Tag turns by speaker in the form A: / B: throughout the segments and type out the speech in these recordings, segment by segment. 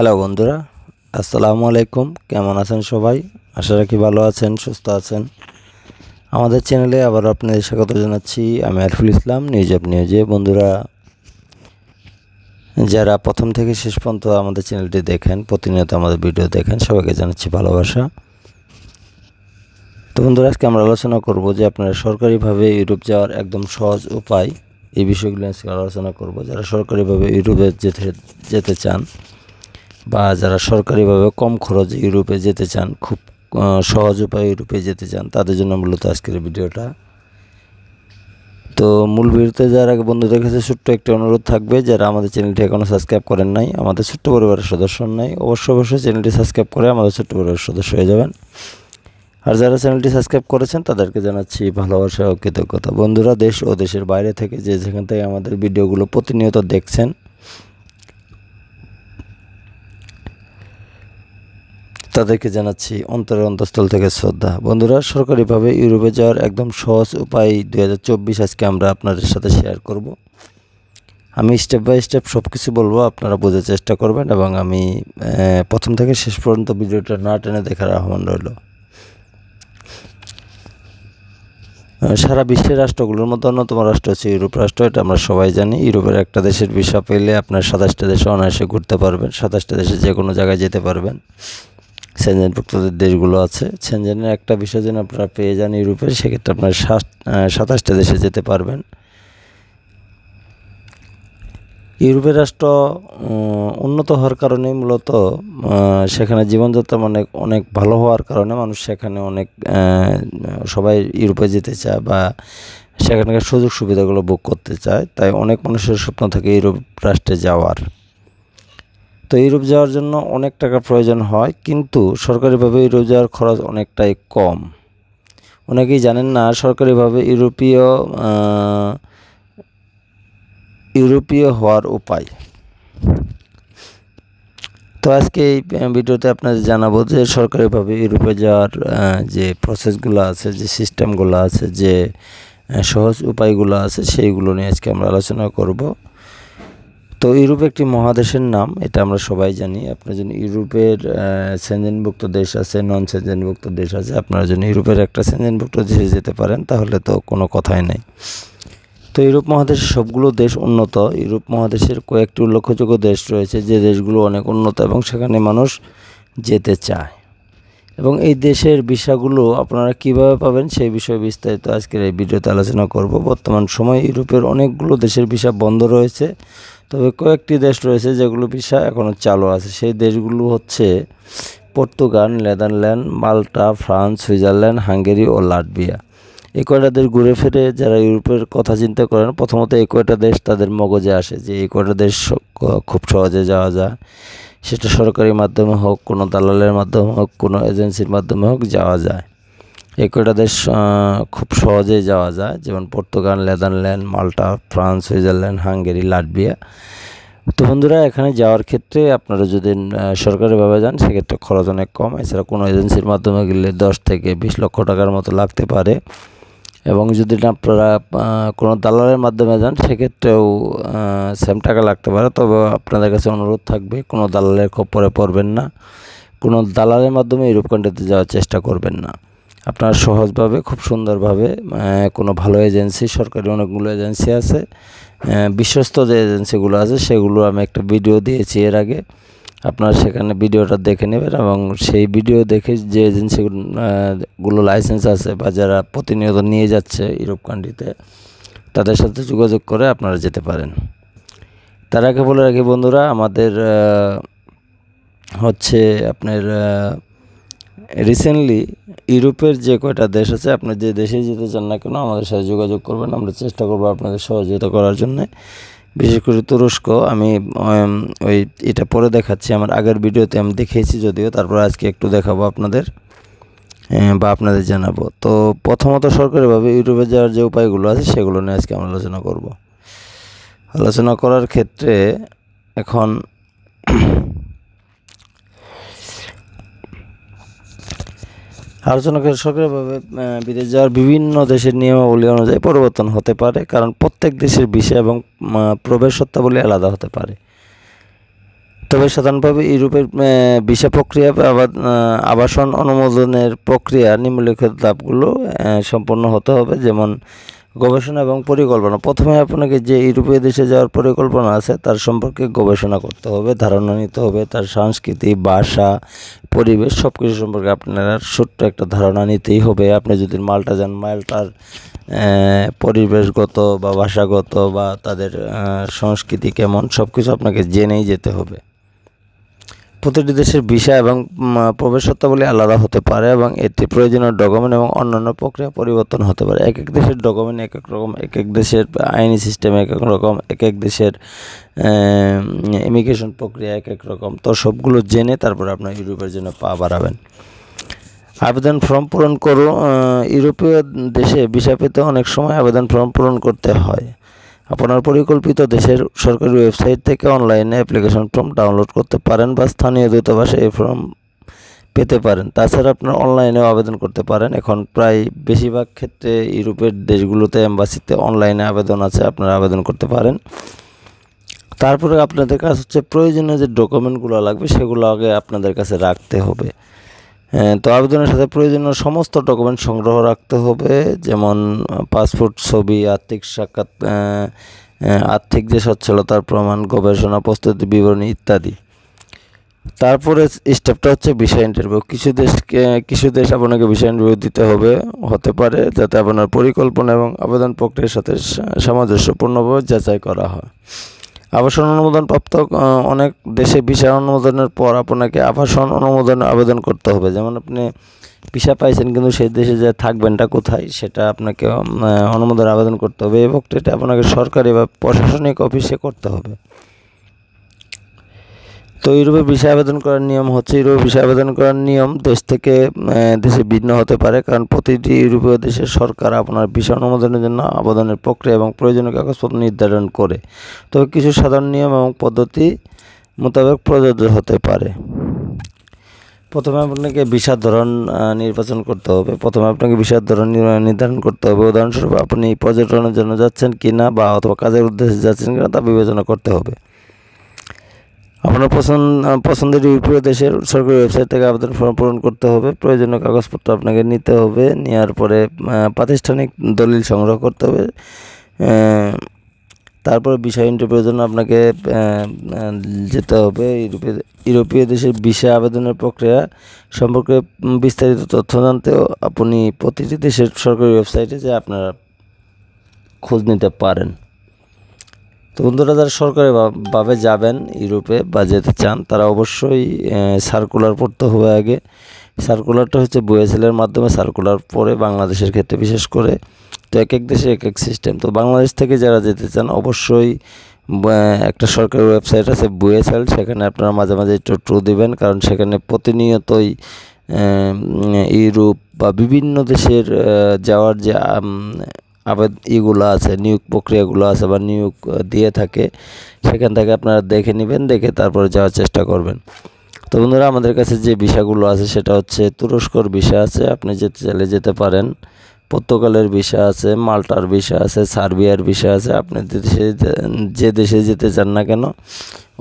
A: Hello বন্ধুরা, আসসালামু আলাইকুম। কেমন আছেন সবাই? আশা রাখি ভালো আছেন, সুস্থ আছেন। আমাদের চ্যানেলে আবার আপনাদের স্বাগত জানাচ্ছি। আমি আরফুল ইসলাম, নিউজ অফ নিউজে। বন্ধুরা, যারা প্রথম থেকে শেষ পর্যন্ত আমাদের চ্যানেলটি দেখেন, প্রতিনিয়ত আমাদের ভিডিও দেখেন, সবাইকে জানাচ্ছি ভালোবাসা। তো বন্ধুরা, আজকে আমরা আলোচনা করব যে আপনারা সরকারিভাবে ইউরোপ যাওয়ার একদম সহজ উপায়। এই বিষয়গুলো আজকে আলোচনা করব। যারা সরকারিভাবে ইউরোপে যেতে যেতে চান বা যারা সরকারিভাবে কম খরচে ইউরোপে যেতে চান, খুব সহজ উপায়ে ইউরোপে যেতে চান, তাদের জন্য মূলত আজকের ভিডিওটা। তো মূল ভিডিওতে যার আগে বন্ধুদের কাছে ছোট্ট একটি অনুরোধ থাকবে, যারা আমাদের চ্যানেলটি এখনও সাবস্ক্রাইব করেন নাই, আমাদের ছোট্ট পরিবারের সদস্য নাই, অবশ্যই অবশ্যই চ্যানেলটি সাবস্ক্রাইব করে আমাদের ছোট্ট পরিবারের সদস্য হয়ে যাবেন। আর যারা চ্যানেলটি সাবস্ক্রাইব করেছেন, তাদেরকে জানাচ্ছি ভালোবাসা ও কৃতজ্ঞতা। বন্ধুরা, দেশ ও দেশের বাইরে থেকে যে যেখান থেকে আমাদের ভিডিওগুলো প্রতিনিয়ত দেখছেন তাদেরকে জানাচ্ছি অন্তরের অন্তঃস্থল থেকে শ্রদ্ধা। বন্ধুরা, সরকারিভাবে ইউরোপে যাওয়ার একদম সহজ উপায় দুই হাজার চব্বিশ আজকে আমরা আপনাদের সাথে শেয়ার করব। আমি স্টেপ বাই স্টেপ সব কিছু বলব, আপনারা বোঝার চেষ্টা করবেন এবং আমি প্রথম থেকে শেষ পর্যন্ত ভিডিওটা না টেনে দেখার আহ্বান রইল। সারা বিশ্বের রাষ্ট্রগুলোর মধ্যে অন্যতম রাষ্ট্র হচ্ছে ইউরোপ রাষ্ট্র, এটা আমরা সবাই জানি। ইউরোপের একটা দেশের ভিসা পেলে আপনার সাতাশটা দেশে অনায়াসে ঘুরতে পারবেন, সাতাশটা দেশে যে কোনো জায়গায় যেতে পারবেন। সেনজেনভুক্ত যে দেশগুলো আছে সেনজেনের একটা বিষয় যেন আপনারা পেয়ে যান ইউরোপে সেক্ষেত্রে আপনার সাত সাতাশটা দেশে যেতে পারবেন। ইউরোপের রাষ্ট্র উন্নত হওয়ার কারণে মূলত সেখানে জীবনযাত্রা অনেক অনেক ভালো হওয়ার কারণে মানুষ সেখানে অনেক সবাই ইউরোপে যেতে চায় বা সেখানকার সুযোগ সুবিধাগুলো ভোগ করতে চায়। তাই অনেক মানুষের স্বপ্ন থাকে ইউরোপ রাষ্ট্রে যাওয়ার। তো ইউরোপ যাওয়ার জন্য অনেক টাকা প্রয়োজন হয়, কিন্তু সরকারিভাবে ইউরোপ যাওয়ার খরচ অনেকটাই কম। অনেকেই জানেন না, সরকারিভাবে ইউরোপীয় ইউরোপীয় হওয়ার উপায়। তো আজকে এই ভিডিওতে আপনাদের জানাব যে সরকারিভাবে ইউরোপে যাওয়ার যে প্রসেসগুলো আছে, যে সিস্টেমগুলো আছে, যে সহজ উপায়গুলো আছে, সেইগুলো নিয়ে আজকে আমরা আলোচনা করব। তো ইউরোপ একটি মহাদেশের নাম এটা আমরা সবাই জানি। আপনার জন্য ইউরোপের আহ, সেনজেনভুক্ত দেশ আছে নন সেনজেনভুক্ত দেশ আছে। আপনারা যদি ইউরোপের একটা সেনজেনভুক্ত দেশে যেতে পারেন তাহলে তো কোনো কথাই নেই। তো ইউরোপ মহাদেশের সবগুলো দেশ উন্নত। ইউরোপ মহাদেশের কয়েকটি উল্লেখযোগ্য দেশ রয়েছে যে দেশগুলো অনেক উন্নত এবং সেখানে মানুষ যেতে চায়। এবং এই দেশের ভিসাগুলো আপনারা কীভাবে পাবেন সেই বিষয়ে বিস্তারিত আজকের এই ভিডিওতে আলোচনা করব। বর্তমান সময়ে ইউরোপের অনেকগুলো দেশের ভিসা বন্ধ রয়েছে। তবে কয়েকটি দেশ রয়েছে যেগুলো ভিসা এখনও চালু আছে। সেই দেশগুলো হচ্ছে Portugal, Netherland, Malta, France, Switzerland, Hungary ও লাটভিয়া। এই কয়টা দেশ ঘুরে ফিরে যারা ইউরোপের কথা চিন্তা করেন, প্রথমত এই কয়টা দেশ তাদের মগজে আসে যে এই কয়টা দেশ খুব সহজে যাওয়া যায়। সেটা সরকারি মাধ্যমে হোক, কোনো দালালের মাধ্যমে হোক, কোনো এজেন্সির মাধ্যমে হোক, যাওয়া যায়। দেশ খুব সহজেই যাওয়া যায়। যেমন Portugal, Netherland, Malta, France, Switzerland, Hungary, Latvia. তো বন্ধুরা, এখানে যাওয়ার ক্ষেত্রে আপনারা যদি সরকারিভাবে যান, সেক্ষেত্রে খরচ অনেক কম। এছাড়া কোনো এজেন্সির মাধ্যমে গেলে দশ থেকে বিশ লক্ষ টাকার মতো লাগতে পারে। এবং যদি আপনারা কোনো দালালের মাধ্যমে যান, সেক্ষেত্রেও সেম টাকা লাগতে পারে। তবে আপনাদের কাছে অনুরোধ থাকবে, কোনো দালালের খপ্পরে পড়বেন না। কোনো দালালের মাধ্যমে ইউরোপ কান্ট্রিতে যাওয়ার চেষ্টা করবেন না। আপনারা সহজভাবে, খুব সুন্দরভাবে কোনো ভালো এজেন্সি, সরকারি অনেকগুলো এজেন্সি আছে বিশ্বস্ত যে এজেন্সিগুলো আছে, সেগুলো আমি একটা ভিডিও দিয়েছি এর আগে। আপনারা সেখানে ভিডিওটা দেখে নেবেন এবং সেই ভিডিও দেখে যে এজেন্সিগুলো লাইসেন্স আছে বা যারা প্রতিনিয়ত নিয়ে যাচ্ছে ইউরোপ কান্ট্রিতে তাদের সাথে যোগাযোগ করে আপনারা যেতে পারেন। তার আগে বলে রাখি বন্ধুরা, আমাদের হচ্ছে আপনার রিসেন্টলি ইউরোপের যে কয়টা দেশ আছে, আপনি যে দেশে যেতে চান না কেন, আমাদের সাথে যোগাযোগ করবেন। আমরা চেষ্টা করব আপনাদের সহযোগিতা করার জন্যে। বিশেষ করে তুরস্ক, আমি ওই, এটা পরে দেখাচ্ছি। আমার আগের ভিডিওতে আমি দেখিয়েছি যদিও, তারপর আজকে একটু দেখাবো আপনাদের বা আপনাদের জানাব। তো প্রথমত সরকারিভাবে ইউরোপে যাওয়ার যে উপায়গুলো আছে, সেগুলো নিয়ে আজকে আমরা আলোচনা করব। আলোচনা করার ক্ষেত্রে এখন আলোচনা করে সক্রিয়ভাবে বিদেশ যাওয়ার বিভিন্ন দেশের নিয়মাবলী অনুযায়ী পরিবর্তন হতে পারে কারণ প্রত্যেক দেশের বিষয় এবং আহ, প্রবেশ সত্তাবলী আলাদা হতে পারে। তবে সাধারণভাবে ইউরোপের ভিসা প্রক্রিয়া আবাসন অনুমোদনের প্রক্রিয়া নিম্নলিখিত ধাপগুলো সম্পন্ন হতে হবে যেমন গবেষণা এবং পরিকল্পনা। প্রথমে আপনাকে যে ইউরোপীয় দেশে যাওয়ার পরিকল্পনা আছে, তার সম্পর্কে গবেষণা করতে হবে, ধারণা নিতে হবে, তার সংস্কৃতি, ভাষা, পরিবেশ সব কিছু সম্পর্কে আপনার ছোট্ট একটা ধারণা নিতেই হবে। আপনি যদি মাল্টা যান মাল্টার পরিবেশগত বা ভাষাগত বা তাদের সংস্কৃতি কেমন সব কিছু আপনাকে জেনেই যেতে হবে। প্রতিটি দেশের ভিসা এবং উম, প্রবেশ শর্তাবলী আলাদা হতে পারে এবং এটি প্রয়োজনীয় ডকুমেন্ট এবং অন্যান্য প্রক্রিয়া পরিবর্তন হতে পারে। এক এক দেশের ডকুমেন্ট এক এক রকম এক এক দেশের আইনি সিস্টেম এক এক রকম এক এক দেশের ইমিগ্রেশন প্রক্রিয়া এক এক রকম। তো সবগুলো জেনে তারপর আপনার ইউরোপের জন্য পা বাড়াবেন। আবেদন ফর্ম পূরণ করো ইউরোপীয় দেশে ভিসা পেতে অনেক সময় আবেদন ফর্ম পূরণ করতে হয়। আপনার পরিকল্পিত দেশের সরকারি ওয়েবসাইট থেকে অনলাইনে অ্যাপ্লিকেশন ফর্ম ডাউনলোড করতে পারেন বা স্থানীয় দূতাবাসে এই ফর্ম পেতে পারেন। তাছাড়া আপনার অনলাইনেও আবেদন করতে পারেন। এখন প্রায় বেশিরভাগ ক্ষেত্রে ইউরোপের দেশগুলোতে এম্বাসিতে অনলাইনে আবেদন আছে, আপনারা আবেদন করতে পারেন। তারপরে আপনাদের কাছে হচ্ছে প্রয়োজনীয় যে ডকুমেন্টগুলো লাগবে সেগুলো আগে আপনাদের কাছে রাখতে হবে। তো আবেদনের সাথে প্রয়োজনীয় সমস্ত ডকুমেন্ট সংগ্রহ রাখতে হবে, যেমন পাসপোর্ট ছবি, আর্থিক সাক্ষাৎ আর্থিক যে সচ্ছলতার প্রমাণ, গবেষণা, প্রস্তুতি বিবরণী ইত্যাদি। তারপরে স্টেপটা হচ্ছে ভিসা ইন্টারভিউ কিছু দেশকে, কিছু দেশ আপনাকে ভিসা ইন্টারভিউ দিতে হবে, হতে পারে, যাতে আপনার পরিকল্পনা এবং আবেদন প্রক্রিয়ার সাথে সামঞ্জস্যপূর্ণভাবে যাচাই করা হয়। আবাসন অনুমোদন প্রাপ্ত অনেক দেশে ভিসা অনুমোদনের পর আপনাকে আবাসন অনুমোদন আবেদন করতে হবে। যেমন আপনি ভিসা পাইছেন কিন্তু সেই দেশে যে থাকবেনটা কোথায়, সেটা আপনাকে অনুমোদন আবেদন করতে হবে। এবং এটা আপনাকে সরকারি বা প্রশাসনিক অফিসে করতে হবে। তো ইউরোপে ভিসা আবেদন করার নিয়ম হচ্ছে, ইউরোপে ভিসা আবেদন করার নিয়ম দেশ থেকে দেশে ভিন্ন হতে পারে। কারণ প্রতিটি ইউরোপীয় দেশের সরকার আপনার ভিসা অনুমোদনের জন্য আবেদনের প্রক্রিয়া এবং প্রয়োজনীয় কাগজপত্র নির্ধারণ করে। তবে কিছু সাধারণ নিয়ম এবং পদ্ধতি মোতাবেক প্রযোজ্য হতে পারে। প্রথমে আপনাকে ভিসার ধরন নির্বাচন করতে হবে। প্রথমে আপনাকে ভিসার ধরন নির্ধারণ করতে হবে। উদাহরণস্বরূপ, আপনি পর্যটনের জন্য যাচ্ছেন কিনা বা অথবা কাজের উদ্দেশ্যে যাচ্ছেন কিনা তা বিবেচনা করতে হবে। আপনার পছন্দ পছন্দের ইউরোপীয় দেশের সরকারি ওয়েবসাইট থেকে আবেদন ফর্ম পূরণ করতে হবে। প্রয়োজনীয় কাগজপত্র আপনাকে নিতে হবে। নেওয়ার পরে প্রাতিষ্ঠানিক দলিল সংগ্রহ করতে হবে। তারপর বিষয় ইন্টারভিউর জন্য আপনাকে যেতে হবে। ইউরোপীয় ইউরোপীয় দেশের ভিসা আবেদনের প্রক্রিয়া সম্পর্কে বিস্তারিত তথ্য জানতেও আপনি প্রতিটি দেশের সরকারি ওয়েবসাইটে যে আপনারা খোঁজ নিতে পারেন। তো বন্ধুরা, যারা সরকারি ভাবে যাবেন ইউরোপে বা যেতে চান, তারা অবশ্যই সার্কুলার পড়তে হবে আগে। সার্কুলারটা হচ্ছে বুয়েসেলের মাধ্যমে সার্কুলার পড়ে বাংলাদেশের ক্ষেত্রে, বিশেষ করে তো এক এক দেশে এক এক সিস্টেম তো বাংলাদেশ থেকে যারা যেতে চান, অবশ্যই একটা সরকারি ওয়েবসাইট আছে বুয়েসেল সেখানে আপনারা মাঝে মাঝে একটু ট্রু দিবেন, কারণ সেখানে প্রতিনিয়তই ইউরোপ বা বিভিন্ন দেশের যাওয়ার যে আবেদ ইগুলো আছে, নিয়োগ প্রক্রিয়াগুলো আছে বা নিয়োগ দিয়ে থাকে, সেখান থেকে আপনারা দেখে নেবেন, দেখে তারপরে যাওয়ার চেষ্টা করবেন। তো বন্ধুরা, আমাদের কাছে যে ভিসাগুলো আছে, সেটা হচ্ছে তুরস্কর ভিসা আছে, আপনি যেতে চাইলে যেতে পারেন। পর্তুগালের ভিসা আছে, মাল্টার ভিসা আছে, সার্বিয়ার ভিসা আছে, আপনি দেশে, যে দেশে যেতে চান না কেন,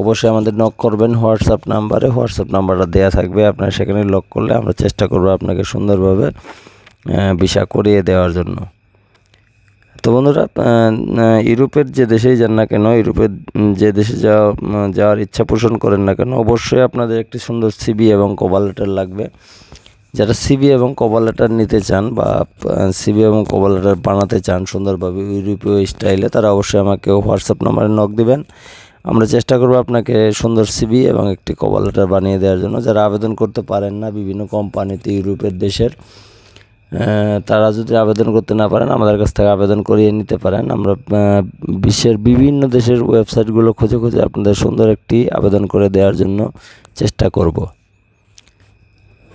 A: অবশ্যই আমাদের নক করবেন, হোয়াটসঅ্যাপ নাম্বারে, হোয়াটসঅ্যাপ নাম্বারটা দেওয়া থাকবে, আপনার সেখানে লক করলে আমরা চেষ্টা করব আপনাকে সুন্দরভাবে ভিসা করিয়ে দেওয়ার জন্য। তো বন্ধুরা ইউরোপের যে দেশেই যান না কেন, ইউরোপের যে দেশে যাওয়া যাওয়ার ইচ্ছা পোষণ করেন না কেন, অবশ্যই আপনাদের একটি সুন্দর সিবি এবং কভার লেটার লাগবে। যারা সিবি এবং কভার লেটার নিতে চান বা সিবি এবং কভার লেটার বানাতে চান সুন্দরভাবে ইউরোপীয় স্টাইলে তারা অবশ্যই আমাকে হোয়াটসঅ্যাপ নাম্বারে নক দিবেন। আমরা চেষ্টা করব আপনাকে সুন্দর সিবি এবং একটি কভার লেটার বানিয়ে দেওয়ার জন্য। যারা আবেদন করতে পারেন না বিভিন্ন কোম্পানিতে ইউরোপের দেশের তারা যদি আবেদন করতে না পারেন, আমাদের কাছ থেকে আবেদন করিয়ে নিতে পারেন। আমরা বিশ্বের বিভিন্ন দেশের ওয়েবসাইটগুলো খুঁজে খুঁজে আপনাদের সুন্দর একটি আবেদন করে দেওয়ার জন্য চেষ্টা করব।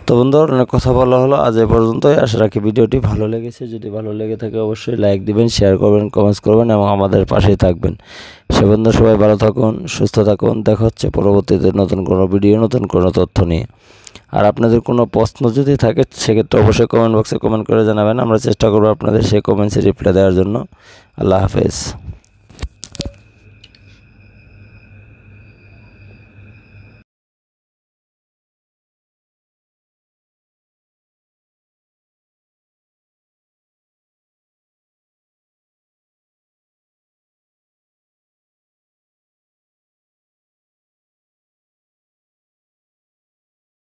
A: তো বন্ধুরা, অনেক কথা বলা হলো। আজ এ পর্যন্তই। আশা রাখি ভিডিওটি ভালো লেগেছে। যদি ভালো লেগে থাকে, অবশ্যই লাইক দিবেন, শেয়ার করবেন কমেন্টস করবেন এবং আমাদের পাশেই থাকবেন। সে বন্ধু, সবাই ভালো থাকুন, সুস্থ থাকুন। দেখা হচ্ছে পরবর্তীতে নতুন কোনো ভিডিও, নতুন কোনো তথ্য নিয়ে। আর আপনাদের কোনো প্রশ্ন যদি থাকে, সেক্ষেত্রে অবশ্যই কমেন্ট বক্সে কমেন্ট করে জানাবেন। আমরা চেষ্টা করব আপনাদের সেই কমেন্টসে রিপ্লাই দেওয়ার জন্য। আল্লাহ হাফেজ।